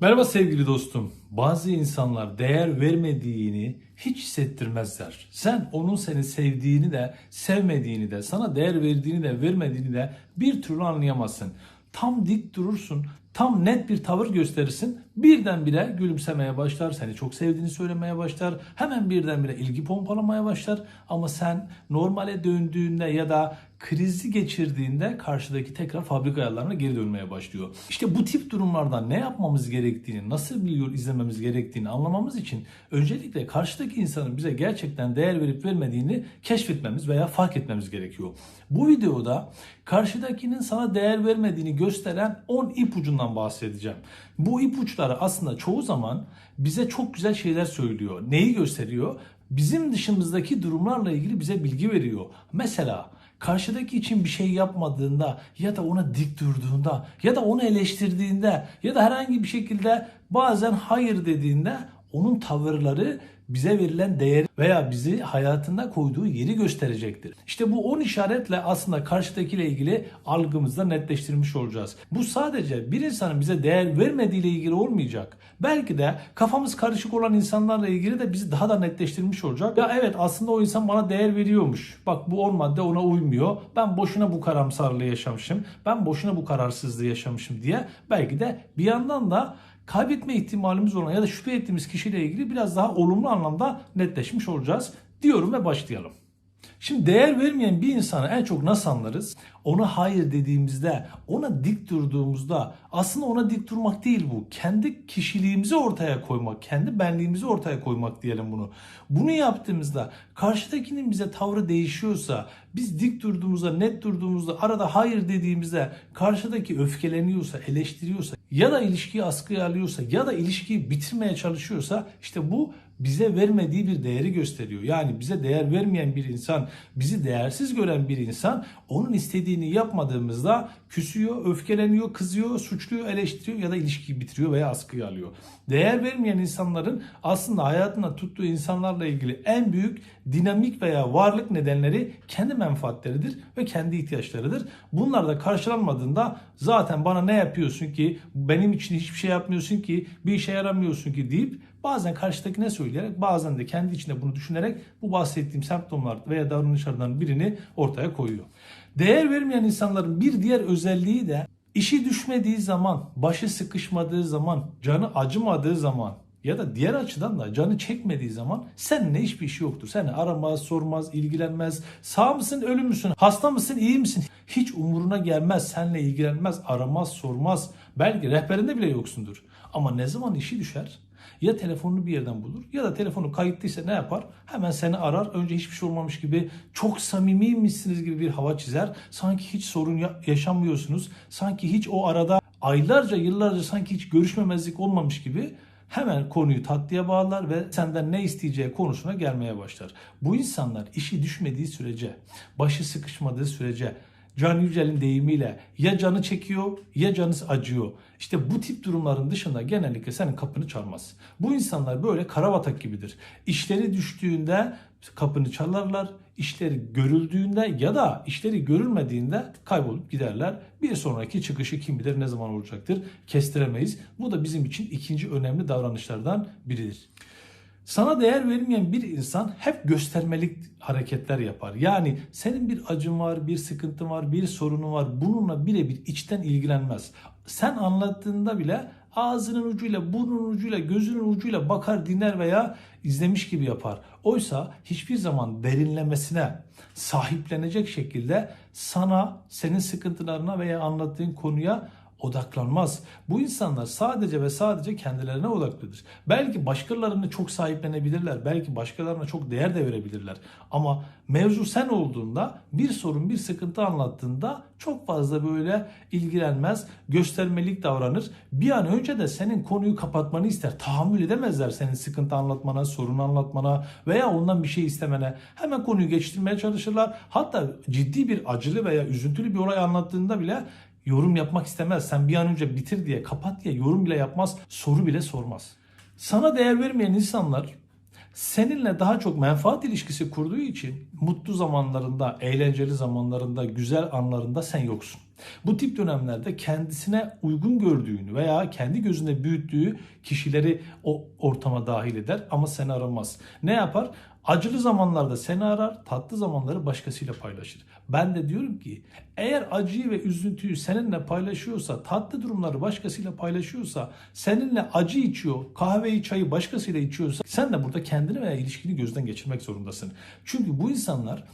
Merhaba sevgili dostum. Bazı insanlar değer vermediğini hiç hissettirmezler. Sen onun seni sevdiğini de, sevmediğini de, sana değer verdiğini de, vermediğini de bir türlü anlayamazsın. Tam dik durursun, tam net bir tavır gösterirsin. Birdenbire gülümsemeye başlar, seni çok sevdiğini söylemeye başlar. Hemen birdenbire ilgi pompalamaya başlar. Ama sen normale döndüğünde ya da krizi geçirdiğinde karşıdaki tekrar fabrika ayarlarına geri dönmeye başlıyor. İşte bu tip durumlarda ne yapmamız gerektiğini, nasıl bir yol izlememiz gerektiğini anlamamız için öncelikle karşıdaki insanın bize gerçekten değer verip vermediğini keşfetmemiz veya fark etmemiz gerekiyor. Bu videoda karşıdakinin sana değer vermediğini gösteren 10 ipucundan bahsedeceğim. Bu ipuçları aslında çoğu zaman bize çok güzel şeyler söylüyor. Neyi gösteriyor? Bizim dışımızdaki durumlarla ilgili bize bilgi veriyor. Mesela karşıdaki için bir şey yapmadığında ya da ona dik durduğunda ya da onu eleştirdiğinde ya da herhangi bir şekilde bazen hayır dediğinde onun tavırları bize verilen değer veya bizi hayatında koyduğu yeri gösterecektir. İşte bu 10 işaretle aslında karşıdakiyle ilgili algımızda netleştirmiş olacağız. Bu sadece bir insanın bize değer vermediğiyle ilgili olmayacak. Belki de kafamız karışık olan insanlarla ilgili de bizi daha da netleştirmiş olacak. Ya evet aslında o insan bana değer veriyormuş. Bak bu 10 madde ona uymuyor. Ben boşuna bu karamsarlığı yaşamışım. Ben boşuna bu kararsızlığı yaşamışım diye belki de bir yandan da kaybetme ihtimalimiz olan ya da şüphe ettiğimiz kişiyle ilgili biraz daha olumlu anlamda netleşmiş olacağız diyorum ve başlayalım. Şimdi değer vermeyen bir insanı en çok nasıl anlarız? Ona hayır dediğimizde, ona dik durduğumuzda aslında ona dik durmak değil bu. Kendi kişiliğimizi ortaya koymak, kendi benliğimizi ortaya koymak diyelim bunu. Bunu yaptığımızda karşıdakinin bize tavrı değişiyorsa, biz dik durduğumuzda, net durduğumuzda, arada hayır dediğimizde karşıdaki öfkeleniyorsa, eleştiriyorsa ya da ilişkiyi askıya alıyorsa ya da ilişkiyi bitirmeye çalışıyorsa işte bu bize vermediği bir değeri gösteriyor. Yani bize değer vermeyen bir insan, bizi değersiz gören bir insan onun istediğini yapmadığımızda küsüyor, öfkeleniyor, kızıyor, suçluyor, eleştiriyor ya da ilişkiyi bitiriyor veya askıya alıyor. Değer vermeyen insanların aslında hayatında tuttuğu insanlarla ilgili en büyük dinamik veya varlık nedenleri kendi menfaatleridir ve kendi ihtiyaçlarıdır. Bunlar da karşılanmadığında zaten bana ne yapıyorsun ki, benim için hiçbir şey yapmıyorsun ki, bir işe yaramıyorsun ki deyip bazen karşıdakine söyleyerek bazen de kendi içinde bunu düşünerek bu bahsettiğim semptomlar veya davranışlardan birini ortaya koyuyor. Değer vermeyen insanların bir diğer özelliği de işi düşmediği zaman, başı sıkışmadığı zaman, canı acımadığı zaman ya da diğer açıdan da canı çekmediği zaman seninle hiçbir işi yoktur. Seni aramaz, sormaz, ilgilenmez. Sağ mısın, ölü müsün, hasta mısın, iyi misin? Hiç umuruna gelmez, seninle ilgilenmez, aramaz, sormaz. Belki rehberinde bile yoksundur. Ama ne zaman işi düşer? Ya telefonunu bir yerden bulur ya da telefonu kayıtlıysa ne yapar? Hemen seni arar. Önce hiçbir şey olmamış gibi çok samimiymişsiniz gibi bir hava çizer. Sanki hiç sorun yaşamıyorsunuz. Sanki hiç o arada aylarca yıllarca sanki hiç görüşmemezlik olmamış gibi hemen konuyu tatlıya bağlar ve senden ne isteyeceği konusuna gelmeye başlar. Bu insanlar işi düşmediği sürece, başı sıkışmadığı sürece Can Yücel'in deyimiyle ya canı çekiyor ya canı acıyor. İşte bu tip durumların dışında genellikle senin kapını çalmaz. Bu insanlar böyle karabatak gibidir. İşleri düştüğünde kapını çalarlar. İşleri görüldüğünde ya da işleri görülmediğinde kaybolup giderler. Bir sonraki çıkışı kim bilir ne zaman olacaktır kestiremeyiz. Bu da bizim için ikinci önemli davranışlardan biridir. Sana değer vermeyen bir insan hep göstermelik hareketler yapar. Yani senin bir acın var, bir sıkıntın var, bir sorunun var. Bununla birebir içten ilgilenmez. Sen anlattığında bile ağzının ucuyla, burnunun ucuyla, gözünün ucuyla bakar, dinler veya izlemiş gibi yapar. Oysa hiçbir zaman derinlemesine sahiplenecek şekilde sana, senin sıkıntılarına veya anlattığın konuya odaklanmaz. Bu insanlar sadece ve sadece kendilerine odaklıdır. Belki başkalarını çok sahiplenebilirler. Belki başkalarına çok değer de verebilirler. Ama mevzu sen olduğunda bir sorun bir sıkıntı anlattığında çok fazla böyle ilgilenmez, göstermelik davranır. Bir an önce de senin konuyu kapatmanı ister. Tahammül edemezler senin sıkıntı anlatmana, sorun anlatmana veya ondan bir şey istemene. Hemen konuyu geçirmeye çalışırlar. Hatta ciddi bir acılı veya üzüntülü bir olay anlattığında bile yorum yapmak istemez. Sen bir an önce bitir diye, kapat diye yorum bile yapmaz, soru bile sormaz. Sana değer vermeyen insanlar seninle daha çok menfaat ilişkisi kurduğu için mutlu zamanlarında, eğlenceli zamanlarında, güzel anlarında sen yoksun. Bu tip dönemlerde kendisine uygun gördüğünü veya kendi gözünde büyüttüğü kişileri o ortama dahil eder ama seni aramaz. Ne yapar? Acılı zamanlarda seni arar, tatlı zamanları başkasıyla paylaşır. Ben de diyorum ki eğer acıyı ve üzüntüyü seninle paylaşıyorsa, tatlı durumları başkasıyla paylaşıyorsa, seninle acı içiyor, kahveyi, çayı başkasıyla içiyorsa sen de burada kendini veya ilişkini gözden geçirmek zorundasın. Çünkü bu insanlar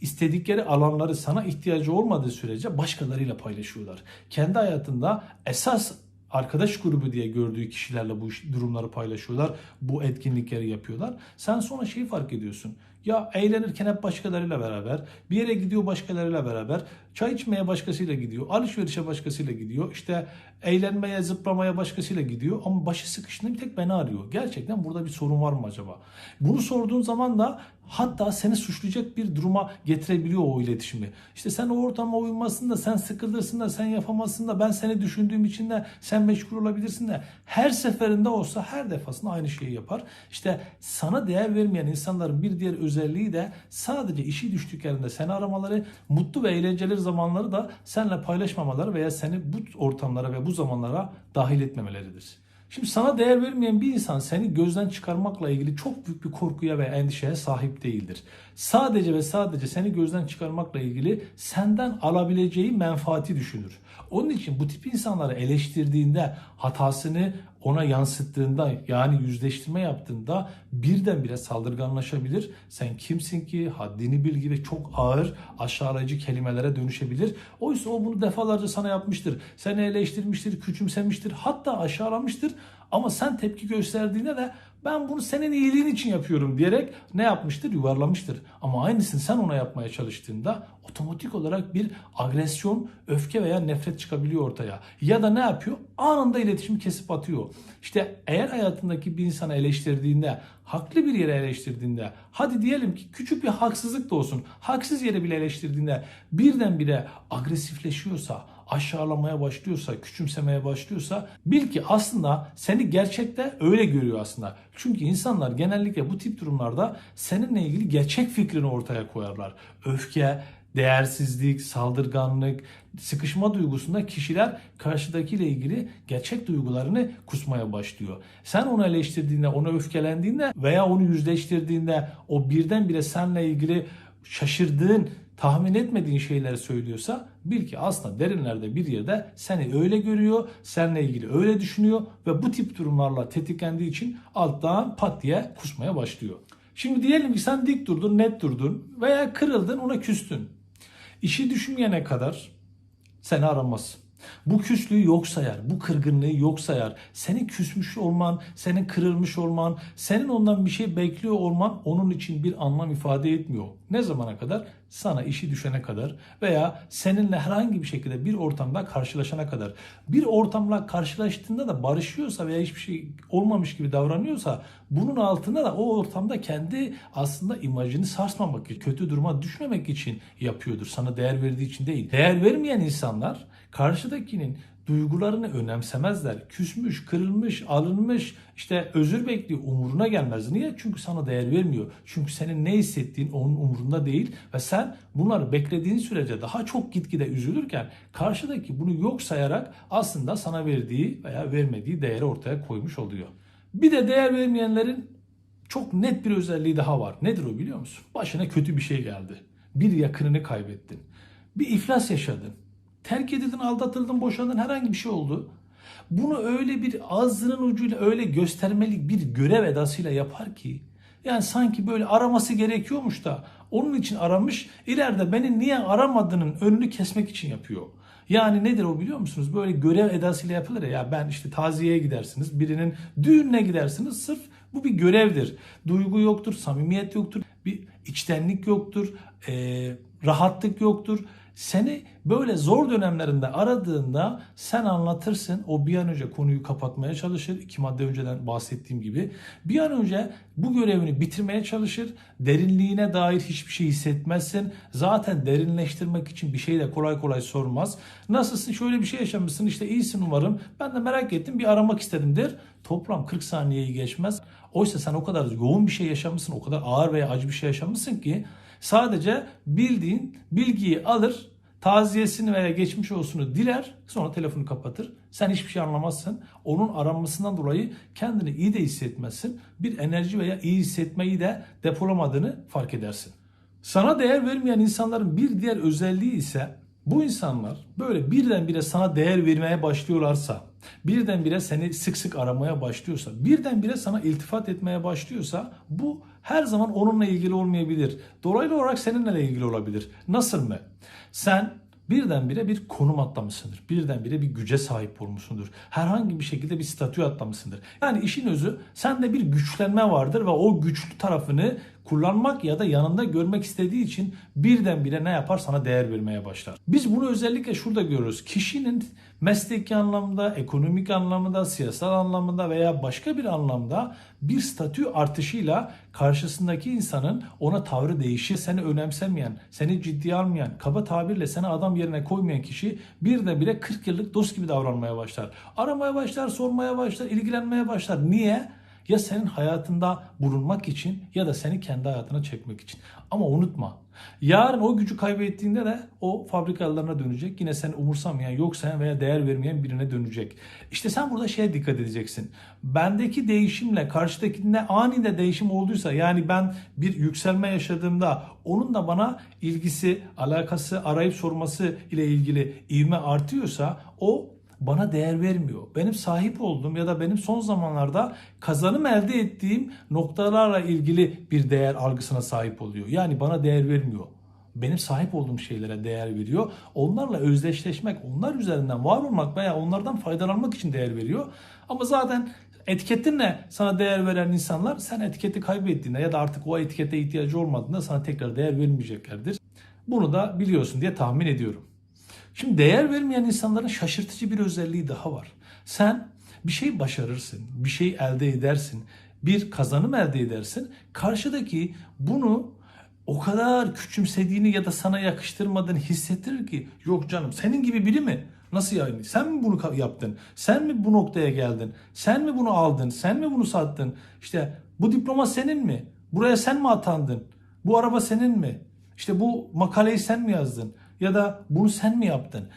istedikleri alanları sana ihtiyacı olmadığı sürece başkalarıyla paylaşıyorlar. Kendi hayatında esas arkadaş grubu diye gördüğü kişilerle bu durumları paylaşıyorlar. Bu etkinlikleri yapıyorlar. Sen sonra şeyi fark ediyorsun. Ya eğlenirken hep başkalarıyla beraber, bir yere gidiyor başkalarıyla beraber, çay içmeye başkasıyla gidiyor, alışverişe başkasıyla gidiyor, işte eğlenmeye, zıplamaya başkasıyla gidiyor ama başı sıkıştığında bir tek beni arıyor. Gerçekten burada bir sorun var mı acaba? Bunu sorduğun zaman da hatta seni suçlayacak bir duruma getirebiliyor o iletişimi. İşte sen o ortama uymasın da sen sıkılırsın da sen yapamazsın da ben seni düşündüğüm için de sen meşgul olabilirsin de her seferinde olsa her defasında aynı şeyi yapar. İşte sana değer vermeyen insanların bir diğer özelliği de sadece işi düştüklerinde seni aramaları, mutlu ve eğlenceli zamanları da seninle paylaşmamaları veya seni bu ortamlara ve bu zamanlara dahil etmemeleridir. Şimdi sana değer vermeyen bir insan seni gözden çıkarmakla ilgili çok büyük bir korkuya ve endişeye sahip değildir. Sadece ve sadece seni gözden çıkarmakla ilgili senden alabileceği menfaati düşünür. Onun için bu tip insanları eleştirdiğinde, hatasını ona yansıttığında yani yüzleştirme yaptığında birdenbire saldırganlaşabilir. Sen kimsin ki haddini bil gibi çok ağır aşağılayıcı kelimelere dönüşebilir. Oysa o bunu defalarca sana yapmıştır. Seni eleştirmiştir, küçümsemiştir, hatta aşağılamıştır. Ama sen tepki gösterdiğinde de ben bunu senin iyiliğin için yapıyorum diyerek ne yapmıştır? Yuvarlamıştır. Ama aynısını sen ona yapmaya çalıştığında otomatik olarak bir agresyon, öfke veya nefret çıkabiliyor ortaya. Ya da ne yapıyor? Anında iletişimi kesip atıyor. İşte eğer hayatındaki bir insanı eleştirdiğinde, haklı bir yere eleştirdiğinde, hadi diyelim ki küçük bir haksızlık da olsun, haksız yere bile eleştirdiğinde birdenbire agresifleşiyorsa, aşağılamaya başlıyorsa, küçümsemeye başlıyorsa bil ki aslında seni gerçekte öyle görüyor aslında. Çünkü insanlar genellikle bu tip durumlarda seninle ilgili gerçek fikrini ortaya koyarlar. Öfke, değersizlik, saldırganlık, sıkışma duygusunda kişiler karşıdakiyle ilgili gerçek duygularını kusmaya başlıyor. Sen onu eleştirdiğinde, onu öfkelendiğinde veya onu yüzleştirdiğinde o birdenbire seninle ilgili şaşırdığın tahmin etmediğin şeyleri söylüyorsa bil ki aslında derinlerde bir yerde seni öyle görüyor, seninle ilgili öyle düşünüyor ve bu tip durumlarla tetiklendiği için alttan pat diye kusmaya başlıyor. Şimdi diyelim ki sen dik durdun, net durdun veya kırıldın ona küstün. İşi düşünmeyene kadar seni aramaz. Bu küslüğü yok sayar, bu kırgınlığı yok sayar. Seni küsmüş olman, senin kırılmış olman, senin ondan bir şey bekliyor olman onun için bir anlam ifade etmiyor. Ne zamana kadar? Sana işi düşene kadar veya seninle herhangi bir şekilde bir ortamda karşılaşana kadar. Bir ortamla karşılaştığında da barışıyorsa veya hiçbir şey olmamış gibi davranıyorsa bunun altında da o ortamda kendi aslında imajını sarsmamak, kötü duruma düşmemek için yapıyordur. Sana değer verdiği için değil. Değer vermeyen insanlar karşıdakinin duygularını önemsemezler. Küsmüş, kırılmış, alınmış, işte özür bekliyor umuruna gelmez. Niye? Çünkü sana değer vermiyor. Çünkü senin ne hissettiğin onun umurunda değil ve sen bunları beklediğin sürece daha çok gitgide üzülürken karşıdaki bunu yok sayarak aslında sana verdiği veya vermediği değeri ortaya koymuş oluyor. Bir de değer vermeyenlerin çok net bir özelliği daha var. Nedir o biliyor musun? Başına kötü bir şey geldi. Bir yakınını kaybettin. Bir iflas yaşadın terk edildin, aldatıldın, boşandın herhangi bir şey oldu. Bunu öyle bir ağzının ucuyla öyle göstermelik bir görev edasıyla yapar ki yani sanki böyle araması gerekiyormuş da onun için aramış ileride beni niye aramadığının önünü kesmek için yapıyor. Yani nedir o biliyor musunuz? Böyle görev edasıyla yapılır ya. ben işte taziyeye gidersiniz. Birinin düğününe gidersiniz. Sırf bu bir görevdir. Duygu yoktur, samimiyet yoktur, bir içtenlik yoktur, e, rahatlık yoktur. Seni böyle zor dönemlerinde aradığında sen anlatırsın. O bir an önce konuyu kapatmaya çalışır. İki madde önceden bahsettiğim gibi. Bir an önce bu görevini bitirmeye çalışır. Derinliğine dair hiçbir şey hissetmezsin. Zaten derinleştirmek için bir şey de kolay kolay sormaz. Nasılsın? Şöyle bir şey yaşamışsın. İşte iyisin umarım. Ben de merak ettim. Bir aramak istedim der. Toplam 40 saniyeyi geçmez. Oysa sen o kadar yoğun bir şey yaşamışsın. O kadar ağır veya acı bir şey yaşamışsın ki Sadece bildiğin bilgiyi alır taziyesini veya geçmiş olsunu diler sonra telefonu kapatır. Sen hiçbir şey anlamazsın. Onun aranmasından dolayı kendini iyi de hissetmezsin. Bir enerji veya iyi hissetmeyi de depolamadığını fark edersin. Sana değer vermeyen insanların bir diğer özelliği ise bu insanlar böyle birdenbire sana değer vermeye başlıyorlarsa, birdenbire seni sık sık aramaya başlıyorsa, birdenbire sana iltifat etmeye başlıyorsa bu her zaman onunla ilgili olmayabilir. Dolaylı olarak seninle ilgili olabilir. Nasıl mı? Sen birdenbire bir konum atlamışsındır. Birdenbire bir güce sahip olmuşsundur. Herhangi bir şekilde bir statü atlamışsındır. Yani işin özü sende bir güçlenme vardır ve o güçlü tarafını kullanmak ya da yanında görmek istediği için birdenbire ne yapar sana değer vermeye başlar. Biz bunu özellikle şurada görüyoruz. Kişinin mesleki anlamda, ekonomik anlamda, siyasal anlamda veya başka bir anlamda bir statü artışıyla karşısındaki insanın ona tavrı değişir. Seni önemsemeyen, seni ciddiye almayan, kaba tabirle seni adam yerine koymayan kişi birdenbire 40 yıllık dost gibi davranmaya başlar. Aramaya başlar, sormaya başlar, ilgilenmeye başlar. Niye? Ya senin hayatında bulunmak için ya da seni kendi hayatına çekmek için. Ama unutma. Yarın o gücü kaybettiğinde de o fabrikalarına dönecek. Yine seni umursamayan, yok sen veya değer vermeyen birine dönecek. İşte sen burada şeye dikkat edeceksin. Bendeki değişimle karşıdakinde aninde değişim olduysa yani ben bir yükselme yaşadığımda onun da bana ilgisi, alakası, arayıp sorması ile ilgili ivme artıyorsa o bana değer vermiyor. Benim sahip olduğum ya da benim son zamanlarda kazanım elde ettiğim noktalarla ilgili bir değer algısına sahip oluyor. Yani bana değer vermiyor. Benim sahip olduğum şeylere değer veriyor. Onlarla özdeşleşmek, onlar üzerinden var olmak veya onlardan faydalanmak için değer veriyor. Ama zaten etiketinle sana değer veren insanlar sen etiketi kaybettiğinde ya da artık o etikete ihtiyacı olmadığında sana tekrar değer vermeyeceklerdir. Bunu da biliyorsun diye tahmin ediyorum. Şimdi değer vermeyen insanların şaşırtıcı bir özelliği daha var. Sen bir şey başarırsın, bir şey elde edersin, bir kazanım elde edersin. Karşıdaki bunu o kadar küçümsediğini ya da sana yakıştırmadığını hissettirir ki yok canım senin gibi biri mi? Nasıl yani? Sen mi bunu yaptın? Sen mi bu noktaya geldin? Sen mi bunu aldın? Sen mi bunu sattın? İşte bu diploma senin mi? Buraya sen mi atandın? Bu araba senin mi? İşte bu makaleyi sen mi yazdın? Ya da bunu sen mi yaptın?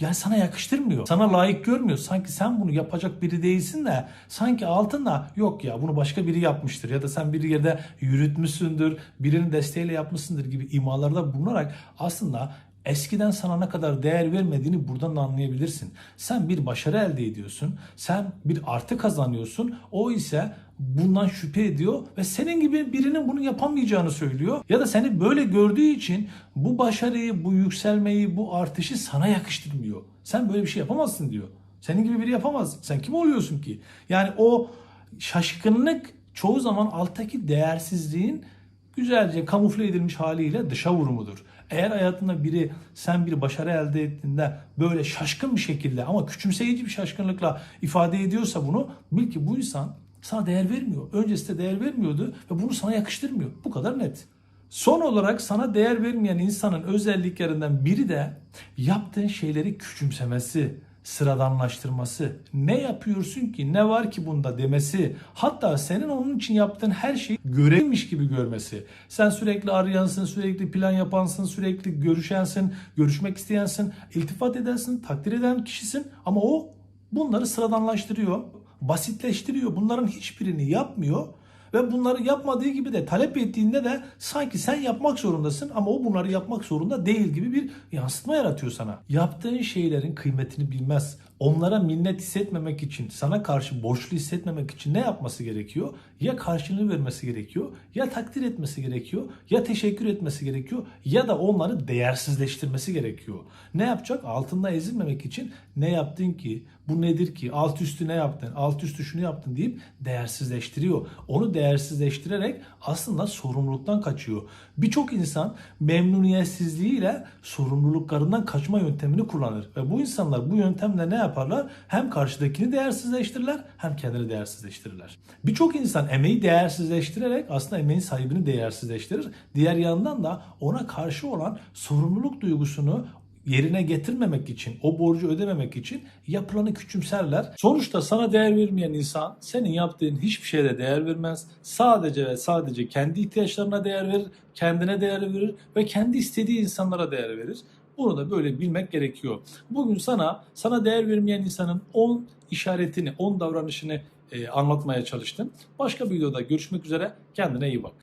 Yani sana yakıştırmıyor. Sana layık görmüyor. Sanki sen bunu yapacak biri değilsin de sanki altında yok ya bunu başka biri yapmıştır ya da sen bir yerde yürütmüşsündür, birinin desteğiyle yapmışsındır gibi imalarda bulunarak aslında eskiden sana ne kadar değer vermediğini buradan da anlayabilirsin. Sen bir başarı elde ediyorsun. Sen bir artı kazanıyorsun. O ise bundan şüphe ediyor ve senin gibi birinin bunu yapamayacağını söylüyor. Ya da seni böyle gördüğü için bu başarıyı, bu yükselmeyi, bu artışı sana yakıştırmıyor. Sen böyle bir şey yapamazsın diyor. Senin gibi biri yapamaz. Sen kim oluyorsun ki? Yani o şaşkınlık çoğu zaman alttaki değersizliğin güzelce kamufle edilmiş haliyle dışa vurumudur. Eğer hayatında biri sen bir başarı elde ettiğinde böyle şaşkın bir şekilde ama küçümseyici bir şaşkınlıkla ifade ediyorsa bunu bil ki bu insan sana değer vermiyor. Öncesinde değer vermiyordu ve bunu sana yakıştırmıyor. Bu kadar net. Son olarak sana değer vermeyen insanın özelliklerinden biri de yaptığın şeyleri küçümsemesi, sıradanlaştırması. Ne yapıyorsun ki, ne var ki bunda demesi. Hatta senin onun için yaptığın her şeyi görevmiş gibi görmesi. Sen sürekli arayansın, sürekli plan yapansın, sürekli görüşensin, görüşmek isteyensin, iltifat edersin, takdir eden kişisin. Ama o bunları sıradanlaştırıyor basitleştiriyor. Bunların hiçbirini yapmıyor ve bunları yapmadığı gibi de talep ettiğinde de sanki sen yapmak zorundasın ama o bunları yapmak zorunda değil gibi bir yansıtma yaratıyor sana. Yaptığın şeylerin kıymetini bilmez. Onlara minnet hissetmemek için, sana karşı borçlu hissetmemek için ne yapması gerekiyor? Ya karşılığını vermesi gerekiyor, ya takdir etmesi gerekiyor, ya teşekkür etmesi gerekiyor, ya da onları değersizleştirmesi gerekiyor. Ne yapacak? Altında ezilmemek için ne yaptın ki? Bu nedir ki? Alt üstü ne yaptın? Alt üstü şunu yaptın deyip değersizleştiriyor. Onu değersizleştirerek aslında sorumluluktan kaçıyor. Birçok insan memnuniyetsizliğiyle sorumluluklarından kaçma yöntemini kullanır. Ve bu insanlar bu yöntemle ne yaparlar? Hem karşıdakini değersizleştirirler hem kendini değersizleştirirler. Birçok insan emeği değersizleştirerek aslında emeğin sahibini değersizleştirir. Diğer yandan da ona karşı olan sorumluluk duygusunu yerine getirmemek için, o borcu ödememek için yapılanı küçümserler. Sonuçta sana değer vermeyen insan senin yaptığın hiçbir şeyde değer vermez. Sadece ve sadece kendi ihtiyaçlarına değer verir, kendine değer verir ve kendi istediği insanlara değer verir. Bunu da böyle bilmek gerekiyor. Bugün sana sana değer vermeyen insanın 10 işaretini, 10 davranışını e, anlatmaya çalıştım. Başka bir videoda görüşmek üzere. Kendine iyi bak.